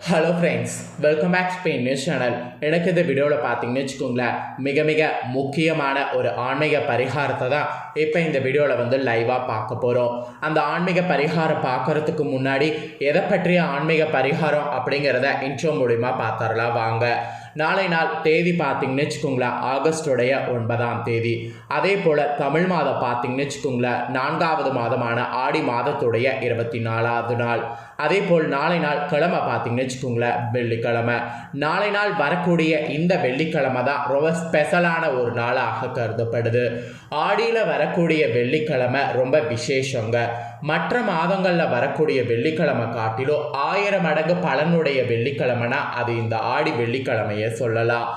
Hello friends welcome back Spain news channel எனக்கு இந்த வீடியோவில் பார்த்தீங்கன்னு வச்சுக்கோங்களேன் மிக மிக முக்கியமான ஒரு ஆன்மீக பரிகாரத்தை தான் இப்போ இந்த வீடியோவில் வந்து லைவாக பார்க்க போகிறோம் அந்த ஆன்மீக பரிகாரம் பார்க்கறதுக்கு முன்னாடி எதை பற்றிய ஆன்மீக பரிகாரம் அப்படிங்கிறத இன்ட்ரோ மூலிமா பார்த்துடலாம். வாங்க. நாளை நாள் தேதி பார்த்தீங்கன்னு வச்சுக்கோங்களேன் ஆகஸ்டோடைய ஒன்பதாம் தேதி. அதே போல் தமிழ் மாதம் பார்த்தீங்கன்னு வச்சுக்கோங்களேன் நான்காவது மாதமான ஆடி மாதத்துடைய இருபத்தி நாலாவது நாள். அதே போல் நாளை நாள் கிழமை பார்த்தீங்கன்னு வச்சுக்கோங்களேன் வெள்ளிக்கிழமை. நாளை நாள் வரக்கூடிய இந்த வெள்ளிக்கிழமை தான் ரொம்ப ஸ்பெஷலான ஒரு நாளாக கருதப்படுது. ஆடியில் வரக்கூடிய வெள்ளிக்கிழமை ரொம்ப விசேஷங்க. மற்ற மாதங்களில் வரக்கூடிய வெள்ளிக்கிழமை காட்டிலும் ஆயிரம் மடங்கு பலனுடைய வெள்ளிக்கிழமைனா அது இந்த ஆடி வெள்ளிக்கிழமை வெள்ளிக்கிழமையை சொல்லலாம்.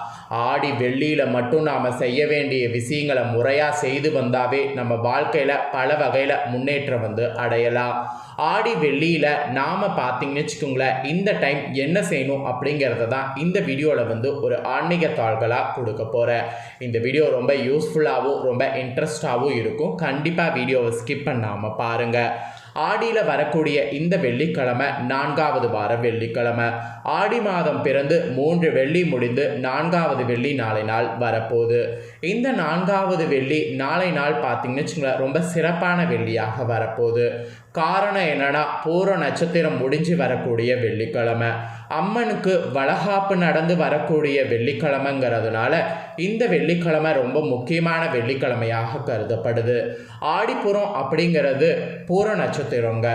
ஆடி வெள்ளியில் மட்டும் நாம் செய்ய வேண்டிய விஷயங்களை முறையாக செய்து வந்தாவே நம்ம வாழ்க்கையில் பல வகையில் முன்னேற்றம் வந்து அடையலாம். ஆடி வெள்ளியில் நாம் பார்த்தீங்கன்னு வச்சுக்கோங்களேன் இந்த டைம் என்ன செய்யணும் அப்படிங்கிறத தான் இந்த வீடியோவில் வந்து ஒரு ஆன்மீக தாள்களாக கொடுக்க போகிறேன் இந்த வீடியோ ரொம்ப யூஸ்ஃபுல்லாகவும் ரொம்ப இன்ட்ரெஸ்டாகவும் இருக்கும். கண்டிப்பாக வீடியோவை ஸ்கிப் பண்ணாமல் பாருங்கள் ஆடியில் வரக்கூடிய இந்த வெள்ளிக்கிழமை நான்காவது வாரம் வெள்ளிக்கிழமை. ஆடி மாதம் பிறந்து மூன்று வெள்ளி முடிந்து நான்காவது வெள்ளி நாளை நாள் வரப்போகுது. இந்த நான்காவது வெள்ளி நாளை நாள் பார்த்தீங்கன்னு வச்சுங்களேன் ரொம்ப சிறப்பான வெள்ளியாக வரப்போகுது. காரணம் என்னென்னா பூர நட்சத்திரம் முடிஞ்சு வரக்கூடிய வெள்ளிக்கிழமை. அம்மனுக்கு வளகாப்பு நடந்து வரக்கூடிய வெள்ளிக்கிழமைங்கிறதுனால இந்த வெள்ளிக்கிழமை ரொம்ப முக்கியமான வெள்ளிக்கிழமையாக கருதப்படுது. ஆடிப்புறம் அப்படிங்கிறது பூர நட்சத்திரங்க.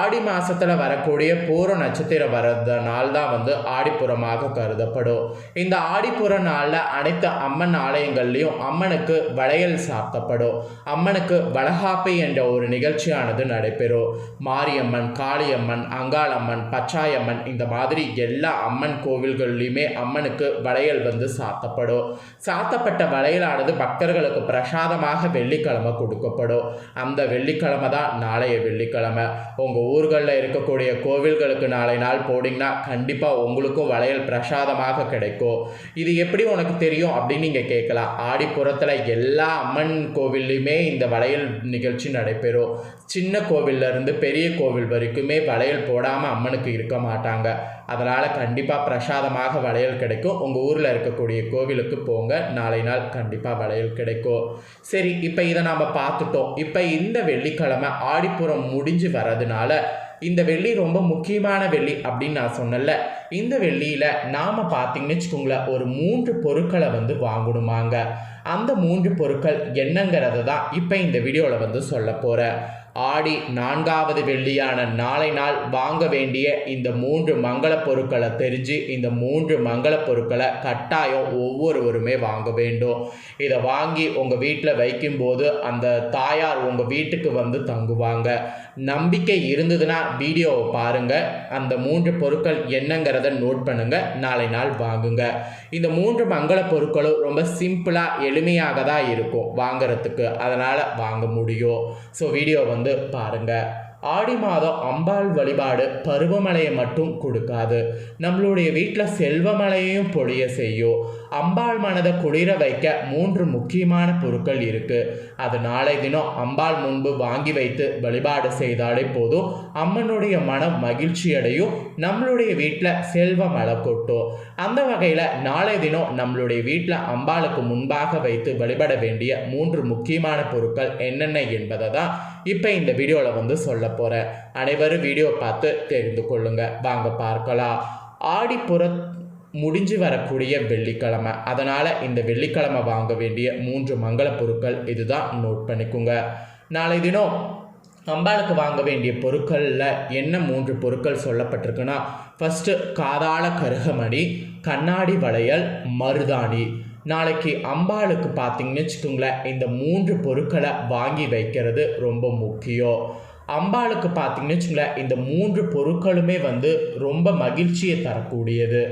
ஆடி மாதத்தில் வரக்கூடிய பூர நட்சத்திரம் வர்றதுனால தான் வந்து ஆடிப்புறமாக கருதப்படும். இந்த ஆடிப்புற நாளில் அனைத்து அம்மன் ஆலயங்கள்லேயும் அம்மனுக்கு வளையல் சாத்தப்படும். அம்மனுக்கு வளகாப்பு என்ற ஒரு நிகழ்ச்சியானது நடைபெறும். மாரியம்மன் காளியம்மன் அங்காளம்மன் பச்சாயம்மன் இந்த மாதிரி எல்லா அம்மன் கோவில்கள்லையுமே அம்மனுக்கு வளையல் வந்து சாத்தப்படும். சாத்தப்பட்ட வளையலானது பக்தர்களுக்கு பிரசாதமாக வெள்ளிக்கிழமை கொடுக்கப்படும். அந்த வெள்ளிக்கிழமை தான் நாளைய வெள்ளிக்கிழமை. உங்கள் ஊர்களில் இருக்கக்கூடிய கோவில்களுக்கு நாளை நாள் போனீங்கன்னா கண்டிப்பாக உங்களுக்கும் வளையல் பிரசாதமாக கிடைக்கும். இது எப்படி உனக்கு தெரியும் அப்படின்னு நீங்கள் கேட்கலாம். ஆடிப்புறத்தில் எல்லா அம்மன் கோவில்லையுமே இந்த வளையல் நிகழ்ச்சி நடைபெறும். சின்ன கோவில்ல பெரிய கோவில் வரைக்குமே வளையல் போடாமல் அம்மனுக்கு இருக்க மாட்டாங்க. அதனால் கண்டிப்பாக பிரசாதமாக வளையல் கிடைக்கும். உங்கள் ஊரில் இருக்கக்கூடிய கோவிலுக்கு போங்க. நாளை நாள் கண்டிப்பாக வளையல் கிடைக்கும். சரி இப்போ இதை நாம் பார்த்துட்டோம். இப்போ இந்த வெள்ளிக்கிழமை ஆடிப்புறம் முடிஞ்சு வர்றதுனால இந்த வெள்ளி ரொம்ப முக்கியமான வெள்ளி அப்படின்னு நான் சொன்னல இந்த வெள்ளியில் நாம் பார்த்தீங்கன்னு வச்சுக்கோங்களேன் ஒரு மூன்று பொருட்களை வந்து வாங்கணுமாங்க. அந்த மூன்று பொருட்கள் என்னங்கிறத தான் இப்போ இந்த வீடியோவில் வந்து சொல்ல போகிறேன் ஆடி நான்காவது வெள்ளியான நாளை நாள் வாங்க வேண்டிய இந்த மூன்று மங்கள பொருட்களை தெரிஞ்சு இந்த மூன்று மங்கள பொருட்களை கட்டாயம் ஒவ்வொருவருமே வாங்க வேண்டும். இதை வாங்கி உங்கள் வீட்டில் வைக்கும்போது அந்த தாயார் உங்கள் வீட்டுக்கு வந்து தங்குவாங்க. நம்பிக்கை இருந்ததுன்னா வீடியோவை பாருங்கள் அந்த மூன்று பொருட்கள் என்னங்கிறத நோட் பண்ணுங்கள் நாளை நாள் வாங்குங்க. இந்த மூன்று மங்கள பொருட்களும் ரொம்ப சிம்பிளாக எளிமையாக தான் இருக்கும் வாங்கிறதுக்கு. அதனால் வாங்க முடியும். ஸோ வீடியோ வந்து வந்து பாருங்கள் ஆடி மாதம் அம்பாள் வழிபாடு பருவமழையை மட்டும் கொடுக்காது. நம்மளுடைய வீட்டில் செல்வமழையையும் பொழிய செய்யும். அம்பாள் மனதை குளிர வைக்க மூன்று முக்கியமான பொருட்கள் இருக்குது அது நாளை தினம் அம்பாள் முன்பு வாங்கி வைத்து வழிபாடு செய்தாலே போதும். அம்மனுடைய மனம் மகிழ்ச்சி அடையும். நம்மளுடைய வீட்டில் செல்வ மழை கொட்டும் அந்த வகையில் நாளை தினம் நம்மளுடைய வீட்டில் அம்பாளுக்கு முன்பாக வைத்து வழிபட வேண்டிய மூன்று முக்கியமான பொருட்கள் என்னென்ன என்பதை தான் இப்போ இந்த வீடியோவில் வந்து சொல்ல போகிறேன் அனைவரும் வீடியோ பார்த்து தெரிந்து கொள்ளுங்கள் வாங்க பார்க்கலாம். ஆடிப்புற முடிஞ்சு வரக்கூடிய வெள்ளிக்கிழமை. அதனால் இந்த வெள்ளிக்கிழமை வாங்க வேண்டிய மூன்று மங்கள பொருட்கள் இதுதான். நோட் பண்ணிக்கோங்க. நாளை தினம் அம்பாளுக்கு வாங்க வேண்டிய பொருட்களில் என்ன மூன்று பொருட்கள் சொல்லப்பட்டிருக்குன்னா ஃபஸ்ட்டு காதாள கருகமணி கண்ணாடி வளையல் மருதாணி. நாளைக்கு அம்பாளுக்கு பார்த்தீங்கன்னு வச்சுக்கோங்களேன் இந்த மூன்று பொருட்களை வாங்கி வைக்கிறது ரொம்ப முக்கியம். அம்பாளுக்கு பார்த்தீங்கன்னு வச்சுங்களேன் இந்த மூன்று பொருட்களுமே வந்து ரொம்ப மகிழ்ச்சியை தரக்கூடியது.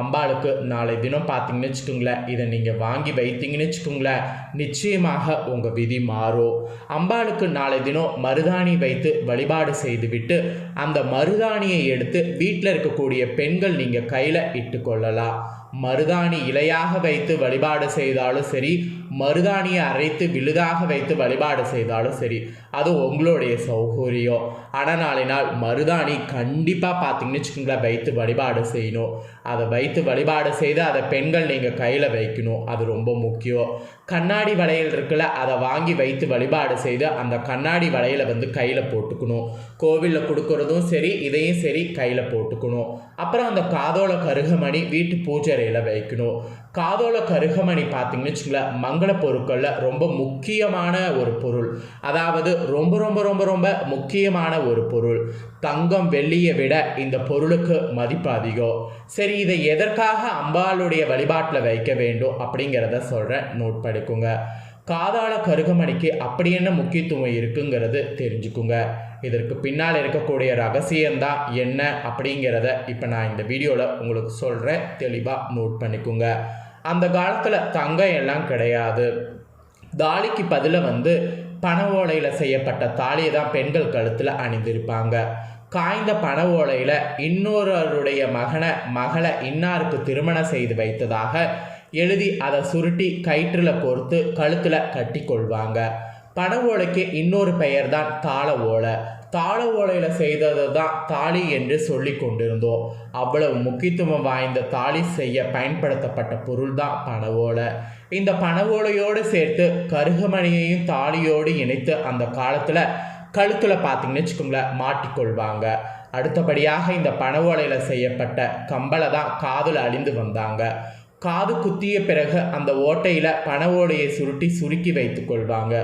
அம்பாளுக்கு நாளை தினம் பார்த்தீங்கன்னு வச்சுக்கோங்களேன் இதை நீங்கள் வாங்கி வைத்தீங்கன்னு வச்சுக்கோங்களேன் நிச்சயமாக உங்கள் விதி மாறும். அம்பாளுக்கு நாளை தினம் மருதாணி வைத்து வழிபாடு செய்துவிட்டு அந்த மருதாணியை எடுத்து வீட்டில் இருக்கக்கூடிய பெண்கள் நீங்கள் கையில் இட்டுக்கொள்ளலாம். மருதாணி இலையாக வைத்து வழிபாடு செய்தாலும் சரி மருதாணியை அரைத்து விழுதாக வைத்து வழிபாடு செய்தாலும் சரி அது உங்களுடைய சௌகரியம் ஆனால் நாளை நாள் மருதாணி கண்டிப்பாக பார்த்தீங்கன்னு வச்சுக்கோங்களேன் வைத்து வழிபாடு செய்யணும். அதை வைத்து வழிபாடு செய்து அதை பெண்கள் நீங்கள் கையில் வைக்கணும். அது ரொம்ப முக்கியம். கண்ணாடி வளையல் இருக்குல்ல அதை வாங்கி வைத்து வழிபாடு செய்து அந்த கண்ணாடி வளையலை வந்து கையில் போட்டுக்கணும். கோவிலில் கொடுக்கறதும் சரி இதையும் சரி கையில் போட்டுக்கணும். அப்புறம் அந்த காதோல கருகமணி வீட்டு பூஜை பூஜைறையில் வைக்கணும். காதோல கருகமணி பார்த்தீங்கன்னு வச்சுங்களேன் மங்கள பொருட்களில் ரொம்ப முக்கியமான ஒரு பொருள். அதாவது ரொம்ப ரொம்ப ரொம்ப ரொம்ப முக்கியமான ஒரு பொருள். தங்கம் வெள்ளியை விட இந்த பொருளுக்கு மதிப்பு அதிகம். சரி இதை எதற்காக அம்பாளுடைய வழிபாட்டில் வைக்க வேண்டும் அப்படிங்கிறத சொல்கிறேன் நோட் படிக்குங்க காதாள கருகமணிக்கு அப்படி என்ன முக்கியத்துவம் இருக்குங்கிறது தெரிஞ்சுக்குங்க. இதற்கு பின்னால் இருக்கக்கூடிய ரகசியம்தான் என்ன அப்படிங்கிறத இப்போ நான் இந்த வீடியோவில் உங்களுக்கு சொல்கிறேன் தெளிவாக நோட் பண்ணிக்கோங்க. அந்த காலத்தில் தங்கம் எல்லாம் கிடையாது. தாலிக்கு பதிலாக வந்து பண ஓலையில் செய்யப்பட்ட தாலியை தான் பெண்கள் கழுத்தில் அணிந்திருப்பாங்க. காய்ந்த பண ஓலையில் இன்னொருவருடைய மகனை மகளை இன்னாருக்கு திருமணம் செய்து வைத்ததாக எழுதி அதை சுருட்டி கயிற்றில் பொறுத்து கழுத்தில் கட்டி கொள்வாங்க பனை ஓலைக்கு இன்னொரு பெயர் தான் தாள ஓலை. தாள ஓலையில் செய்தது தான் தாலி என்று சொல்லி கொண்டிருந்தோம். அவ்வளவு முக்கியத்துவம் வாய்ந்த தாலி செய்ய பயன்படுத்தப்பட்ட பொருள் தான் பனை ஓலை. இந்த பனை ஓலையோடு சேர்த்து கருகமணியையும் தாலியோடு இணைத்து அந்த காலத்தில் கழுத்தில் பார்த்தீங்கன்னு வச்சுக்கோங்களேன் மாட்டிக்கொள்வாங்க. அடுத்தபடியாக இந்த பனை ஓலையில் செய்யப்பட்ட கம்பளை தான் காதில் அழிந்து வந்தாங்க. காது குத்திய பிறகு அந்த ஓட்டையில் பண ஓடையை சுருட்டி சுருக்கி வைத்து கொள்வாங்க.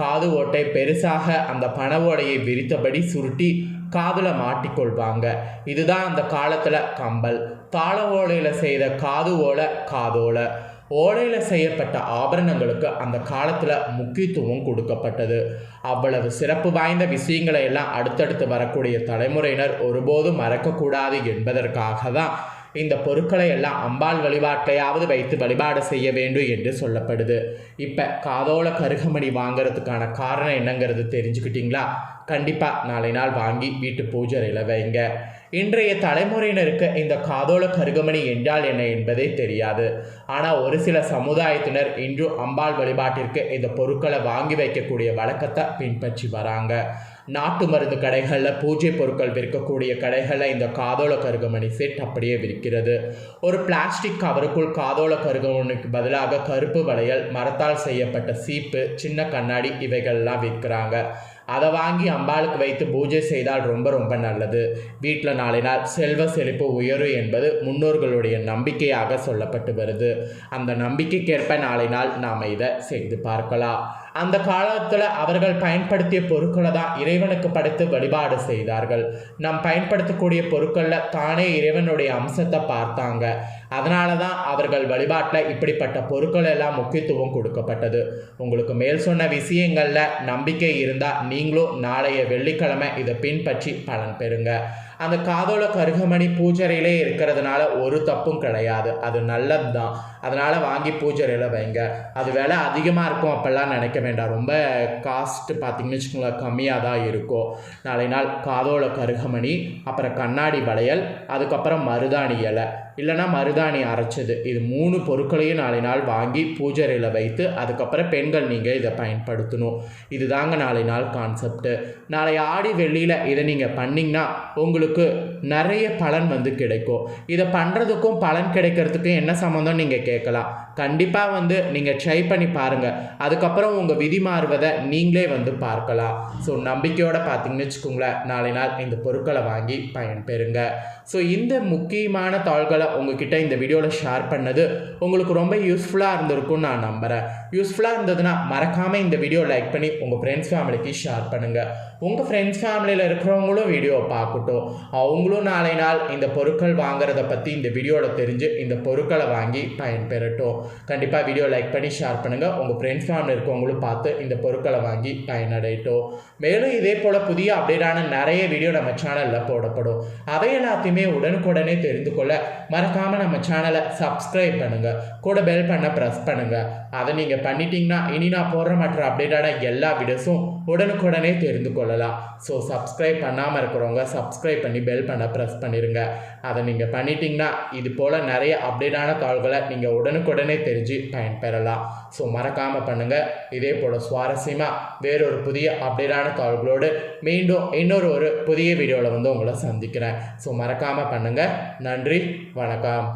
காது ஓட்டை பெருசாக அந்த பண ஓடையை விரித்தபடி சுருட்டி காதில் மாட்டிக்கொள்வாங்க இதுதான் அந்த காலத்தில் கம்பல். தாள ஓலையில் செய்த காது ஓலை காதோலை. ஓலையில் செய்யப்பட்ட ஆபரணங்களுக்கு அந்த காலத்தில் முக்கியத்துவம் கொடுக்கப்பட்டது. அவ்வளவு சிறப்பு வாய்ந்த விஷயங்களை எல்லாம் அடுத்தடுத்து வரக்கூடிய தலைமுறையினர் ஒருபோதும் மறக்கக்கூடாது என்பதற்காக தான் இந்த பொருட்களை எல்லாம் அம்பாள் வழிபாட்டையாவது வைத்து வழிபாடு செய்ய வேண்டும் என்று சொல்லப்படுது. இப்போ காதோல கருகமணி வாங்குறதுக்கான காரணம் என்னங்கிறது தெரிஞ்சுக்கிட்டீங்களா? கண்டிப்பாக நாளை நாள் வாங்கி வீட்டு பூஜரையில் வைங்க. இன்றைய தலைமுறையினருக்கு இந்த காதோல கருகமணி என்றால் என்ன என்பதே தெரியாது. ஆனால் ஒரு சில சமுதாயத்தினர் இன்றும் அம்பாள் வழிபாட்டிற்கு இந்த பொருட்களை வாங்கி வைக்கக்கூடிய வழக்கத்தை பின்பற்றி வராங்க. நாட்டு மருந்து கடைகளில் பூஜை பொருட்கள் விற்கக்கூடிய கடைகளில் இந்த காதோல கருகமணி செட் அப்படியே விற்கிறது. ஒரு பிளாஸ்டிக் கவருக்குள் காதோல கருகமணிக்கு பதிலாக கருப்பு வளையல் மரத்தால் செய்யப்பட்ட சீப்பு சின்ன கண்ணாடி இவைகள்லாம் விற்கிறாங்க. அதை வாங்கி அம்பாளுக்கு வைத்து பூஜை செய்தால் ரொம்ப ரொம்ப நல்லது. வீட்டில் நாளை நாள் செல்வ செழிப்பு உயரும் என்பது முன்னோர்களுடைய நம்பிக்கையாக சொல்லப்பட்டு வருது. அந்த நம்பிக்கைக்கேற்ப நாளை நாள் நாம் இதை செய்து பார்க்கலாம். அந்த காலத்தில் அவர்கள் பயன்படுத்திய பொருட்களை தான் இறைவனுக்கு படைத்து வழிபாடு செய்தார்கள். நம் பயன்படுத்தக்கூடிய பொருட்களில் தானே இறைவனுடைய அம்சத்தை பார்த்தாங்க. அதனால தான் அவர்கள் வழிபாட்டில் இப்படிப்பட்ட பொருட்கள் எல்லாம் முக்கியத்துவம் கொடுக்கப்பட்டது. உங்களுக்கு மேல் சொன்ன விஷயங்களில் நம்பிக்கை இருந்தால் நீங்களும் நாளைய வெள்ளிக்கிழமை இதை பின்பற்றி பலன் பெறுங்க. அந்த காதோல கருகமணி பூஜரையிலே இருக்கிறதுனால ஒரு தப்பும் கிடையாது. அது நல்லது தான் அதனால் வாங்கி பூஜரையில் வைங்க. அது விலை அதிகமாக இருக்கும் அப்போல்லாம் நினைக்க வேண்டாம். ரொம்ப காஸ்ட் பார்த்தீங்கன்னு வச்சுக்கோங்களேன் கம்மியாக தான் இருக்கும் நாளை நாள் காதோல கருகமணி அப்புறம் கண்ணாடி வளையல் அதுக்கப்புறம் மருதாணி இலை. இல்லைனா மருதாணி அரைச்சது. இது மூணு பொருட்களையும் நாளை நாள் வாங்கி பூஜரையில் வைத்து அதுக்கப்புறம் பெண்கள் நீங்கள் இதை பயன்படுத்தணும். இது தாங்க நாளை நாள் கான்செப்ட்டு நாளை ஆடி வெள்ளியில் இதை நீங்கள் பண்ணிங்கன்னா உங்களுக்கு உங்களுக்கு நிறைய பலன் வந்து கிடைக்கும். இதை பண்ணுறதுக்கும் பலன் கிடைக்கிறதுக்கும் என்ன சம்மந்தம் நீங்கள் கேட்கலாம். கண்டிப்பாக வந்து நீங்கள் ட்ரை பண்ணி பாருங்கள் அதுக்கப்புறம் உங்கள் விதி மாறுவதை நீங்களே வந்து பார்க்கலாம். ஸோ நம்பிக்கையோடு பார்த்தீங்கன்னு வச்சுக்கோங்களேன் நாளை நாள் இந்த பொருட்களை வாங்கி பயன்பெறுங்க ஸோ இந்த முக்கியமான தாள்களை உங்ககிட்ட இந்த வீடியோவில் ஷேர் பண்ணது உங்களுக்கு ரொம்ப யூஸ்ஃபுல்லாக இருந்திருக்கும்னு நான் நம்புகிறேன் யூஸ்ஃபுல்லாக இருந்ததுன்னா மறக்காமல் இந்த வீடியோ லைக் பண்ணி உங்கள் ஃப்ரெண்ட்ஸ் ஃபேமிலிக்கு ஷேர் பண்ணுங்கள் உங்கள் ஃப்ரெண்ட்ஸ் ஃபேமிலியில் இருக்கிறவங்களும் வீடியோ பார்க்கட்டும். அவங்களும் நாளை நாள் இந்த பொருட்கள் வாங்குறத பற்றி இந்த வீடியோவில் தெரிஞ்சு இந்த பொருட்களை வாங்கி பயன்பெறட்டும் கண்டிப்பாக வீடியோ லைக் பண்ணி ஷேர் பண்ணுங்கள் உங்கள் ஃப்ரெண்ட்ஸ் ஃபேமிலி இருக்கவங்களும் பார்த்து இந்த பொருட்களை வாங்கி பயனடையட்டும். மேலும் இதே போல் புதிய அப்டேட்டான நிறைய வீடியோ நம்ம சேனலில் போடப்படும். அதை எல்லாத்தையுமே உடனுக்குடனே தெரிந்து கொள்ள மறக்காமல் நம்ம சேனலை சப்ஸ்கிரைப் பண்ணுங்கள் கூட பெல் பண்ண ப்ரெஸ் பண்ணுங்கள் அதை நீங்கள் பண்ணிட்டீங்கன்னா இனி நான் போடுற மற்ற அப்டேட்டான எல்லா வீடியோஸும் உடனுக்குடனே தெரிந்து கொள்ளலாம். ஸோ சப்ஸ்கிரைப் பண்ணாமல் இருக்கிறவங்க சப்ஸ்கிரைப் பண்ணி பெல் பண்ண ப்ரெஸ் பண்ணிடுங்க அதை நீங்கள் பண்ணிட்டீங்கன்னா இது போல் நிறைய அப்டேட்டான தாள்களை நீங்கள் உடனுக்குடனே தெரிஞ்சு பயன்பெறலாம். ஸோ மறக்காமல் பண்ணுங்கள் இதே போல் சுவாரஸ்யமாக வேறொரு புதிய அப்டேட்டான தாள்களோடு மீண்டும் இன்னொரு ஒரு புதிய வீடியோவில் வந்து உங்களை சந்திக்கிறேன். ஸோ மறக்காமல் பண்ணுங்கள் நன்றி வணக்கம்.